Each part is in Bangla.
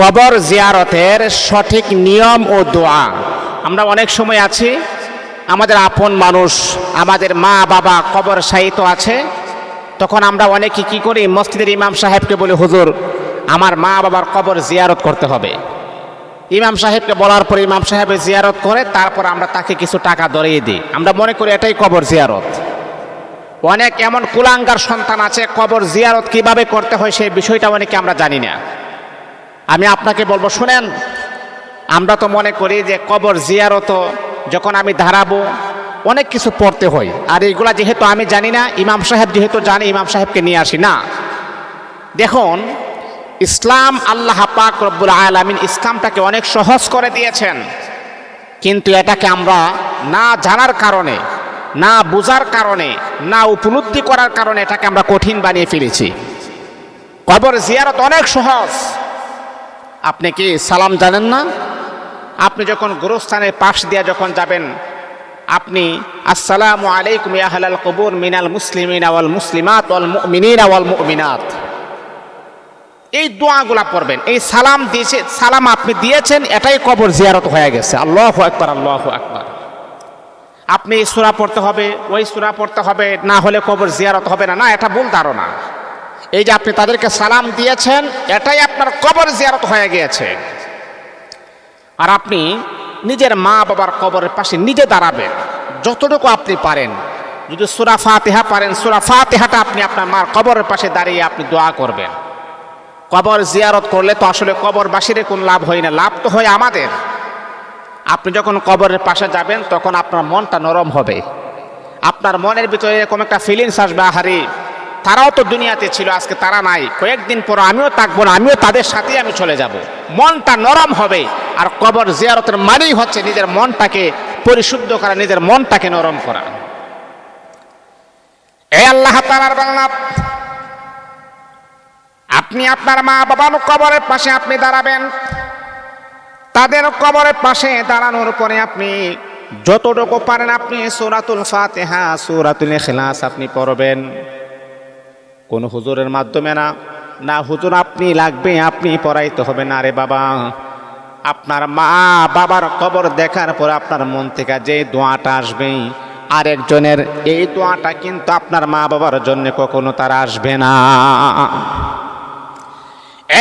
কবর জিয়ারতের সঠিক নিয়ম ও দোয়া। আমরা অনেক সময় আছি, আমাদের আপন মানুষ, আমাদের মা বাবা কবর সাহিত্য আছে। তখন আমরা অনেকে কি করি, মসজিদের ইমাম সাহেবকে বলি, হুজুর, আমার মা বাবার কবর জিয়ারত করতে হবে। ইমাম সাহেবকে বলার পর ইমাম সাহেব জিয়ারত করে, তারপর আমরা তাকে কিছু টাকা ধরিয়ে দিই। আমরা মনে করি এটাই কবর জিয়ারত। অনেক এমন কুলাঙ্গার সন্তান আছে, কবর জিয়ারত কীভাবে করতে হয় সেই বিষয়টা অনেকে আমরা জানি না। আমি আপনাকে বলব, শুনেন, আমরা তো মনে করি যে কবর জিয়ারত, যখন আমি দাঁড়াবো, অনেক কিছু পড়তে হয়। আর এইগুলা যেহেতু আমি জানি না, ইমাম সাহেব যেহেতু জানি, ইমাম সাহেবকে নিয়ে আসি না। দেখুন, ইসলাম আল্লাহ পাক রব্বুল আলামিন ইসলামটাকে অনেক সহজ করে দিয়েছেন। কিন্তু এটাকে আমরা না জানার কারণে, না বোঝার কারণে, না উপলব্ধি করার কারণে এটাকে আমরা কঠিন বানিয়ে ফেলেছি। কবর জিয়ারত অনেক সহজ। আপনি কি সালাম জানেন না? আপনি যখন গুরুস্থানের পাশ দিয়ে যখন যাবেন, আপনি আসসালামু আলাইকুম ইয়া আহলাল কবুর মিনাল মুসলিমিন আওয়াল মুসলিমাত ওয়াল মুমিনিন ওয়াল মুমিনাত। এই দোয়াগুলা পড়বেন, এই সালাম দিয়েছে, সালাম আপনি দিয়েছেন, এটাই কবর জিয়ারত হয়ে গেছে। আল্লাহু আকবার আল্লাহু আকবার। আপনি এই সূরা পড়তে হবে, ওই সুরা পড়তে হবে, না হলে কবর জিয়ারত হবে না না, এটা ভুল ধারণা। এই যে আপনি তাদেরকে সালাম দিয়েছেন, এটাই আপনার কবর জিয়ারত হয়ে গিয়েছে। আর আপনি নিজের মা বাবার কবরের পাশে নিজে দাঁড়াবেন, যতটুকু আপনি পারেন। যদি সুরা ফাতেহা পারেন, সুরা ফাতেহাটা আপনি আপনার মার কবরের পাশে দাঁড়িয়ে আপনি দোয়া করবেন। কবর জিয়ারত করলে তো আসলে কবরবাসীর কোন লাভ হয় না, লাভ তো হয় আমাদের। আপনি যখন কবরের পাশে যাবেন, তখন আপনার মনটা নরম হবে। আপনার মনের ভিতরে এরকম একটা ফিলিংস আসবে, আহারি তারাও তো দুনিয়াতে ছিল, আজকে তারা নাই। কয়েকদিন পর আমিও থাকব না, আমিও তাদের সাথেই আমি চলে যাব। মনটা নরম হবে, আর কবর জিয়ারতের মানেই হচ্ছে নিজের মনটাকে পরিশুদ্ধ করা, নিজের মনটাকে নরম করা। এ আল্লাহ তালার বাংলা আপনি আপনার মা বাবার কবরের পাশে আপনি দাঁড়াবেন। তাদের কবরের পাশে দাঁড়ানোর পরে আপনি যতটুকু পারেন আপনি সূরাতুল ফাতিহা, সূরাতুল ইখলাস আপনি পড়বেন। কোন হুজুরের মাধ্যমে না। না, হুজুর, আপনি লাগবে, আপনি পড়াইতে হবে না রে বাবা। আপনার মা বাবার কবর দেখার পর আপনার মন থেকে যে দোয়াটা আসবে, আরেকজনের এই দোয়াটা কিন্তু আপনার মা বাবার জন্য কখনো তার আসবে না।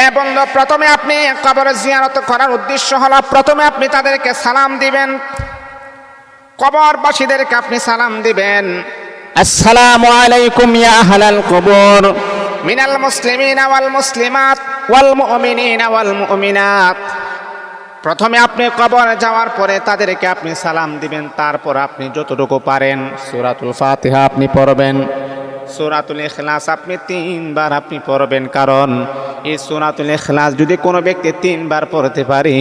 এবং প্রথমে আপনি কবর জিয়ারত করার উদ্দেশ্য হলো, প্রথমে আপনি তাদেরকে সালাম দিবেন। কবরবাসীদেরকে আপনি সালাম দিবেন। আসসালামু আলাইকুম ইয়া আহলাল কবর। মিনাল মুসলিমিন ওয়াল মুসলিমাত ওয়াল মুমিনিন ওয়াল মুমিনাত। প্রথমে আপনি কবর যাওয়ার পরে তাদেরকে আপনি সালাম দিবেন, তারপর আপনি যতটুকু পারেন সূরাতুল ফাতিহা আপনি পড়বেন। সূরাতুল ইখলাস আপনি তিনবার আপনি পড়বেন, কারণ এই সূরাতুল ইখলাস যদি কোনো ব্যক্তি তিনবার পড়তে পারে,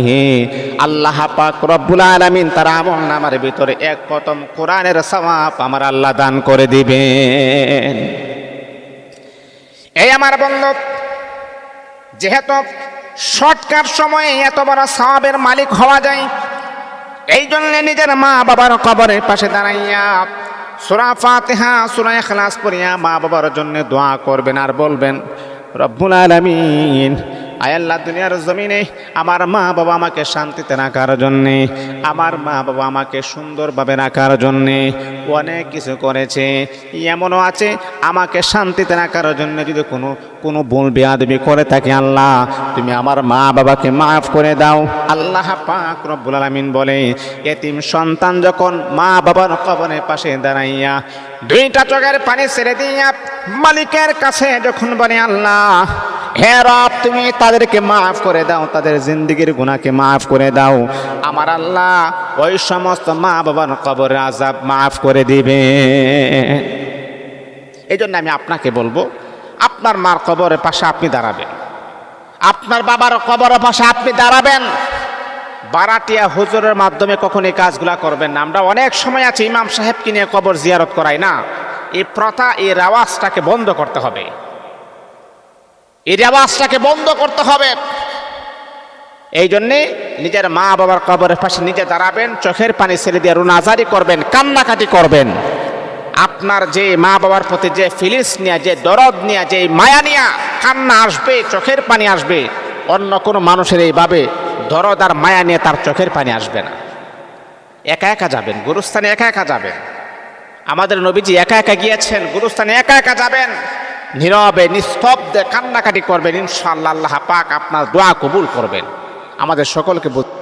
আল্লাহ পাক রব্বুল আলামিন তার আমল নামার ভিতরে এক কতম কোরআনের সওয়াব আমার আল্লাহ দান করে দিবেন। এই আমার বন্ধু, যেহেতু শর্টকাট সময়ে এত বড় সওয়াবের মালিক হওয়া যায় এই জন্য নিজের মা বাবার কবরের পাশে দাঁড়াইয়া সুরা ফাতেহা সুরা খালাস পড়িয়া মা বাবার জন্য দোয়া করবেন আর বলবেন রব্বুল আলামিন আয়াল্লাহ দুনিয়ার জমিনে আমার মা বাবা আমাকে শান্তিতে রাখার জন্যে, আমার মা বাবা আমাকে সুন্দরভাবে রাখার জন্যে অনেক কিছু করেছে। এমনও আছে, আমাকে শান্তিতে রাখার জন্য যদি কোনো কোনো ভুল বেয়াদবি করে থাকে আল্লাহ, তুমি আমার মা বাবাকে মাফ করে দাও। আল্লাহ পাক রব্বুল আলামিন বলে, এতিম সন্তান যখন মা বাবার কবরের পাশে দাঁড়াইয়া দুইটা চোখের পানি ছেড়ে দিয়া মালিকের কাছে যখন বলে আল্লাহ হে রব, তুমি তাদেরকে মাফ করে দাও, তাদের জিন্দগির গুণাকে মাফ করে দাও। আমার আল্লাহ ওই সমস্ত মা বাবার কবরের আজাব মাফ করে দিবে। এই জন্য আমি আপনাকে বলব, আপনার মার কবরের পাশে আপনি দাঁড়াবেন। আপনার বাবার কবরের পাশে আপনি দাঁড়াবেন। বারাটিয়া হুজুরের মাধ্যমে কখন এই কাজগুলা করবেন না। আমরা অনেক সময় আছে ইমাম সাহেবকে নিয়ে কবর জিয়ারত করাই না। এই প্রথা, এই রেওয়াজটাকে বন্ধ করতে হবে। এই রেওয়াজটাকে বন্ধ করতে হবে। এই জন্যে নিজের মা বাবার কবরের পাশে নিজে দাঁড়াবেন, চোখের পানি ছেড়ে দিয়ে রুনাজারি করবেন, কান্নাকাটি করবেন। আপনার যে মা বাবার প্রতি যে ফিলিস নিয়ে, যে দরদ নিয়ে, যে মায়া নিয়ে কান্না আসবে, চোখের পানি আসবে, অন্য কোনো মানুষের এইভাবে দরদ আর মায়া নিয়ে তার চোখের পানি আসবে না। একা একা যাবেন, গুরুস্থানে একা একা যাবেন। আমাদের নবীজি একা একা গিয়েছেন, গুরুস্থানে একা একা যাবেন। নীরবে নিস্তব্ধে কান্নাকাটি করবেন ইনশাআল্লাহ আল্লাহ পাক আপনার দোয়া কবুল করবেন। আমাদের সকলকে বুঝ-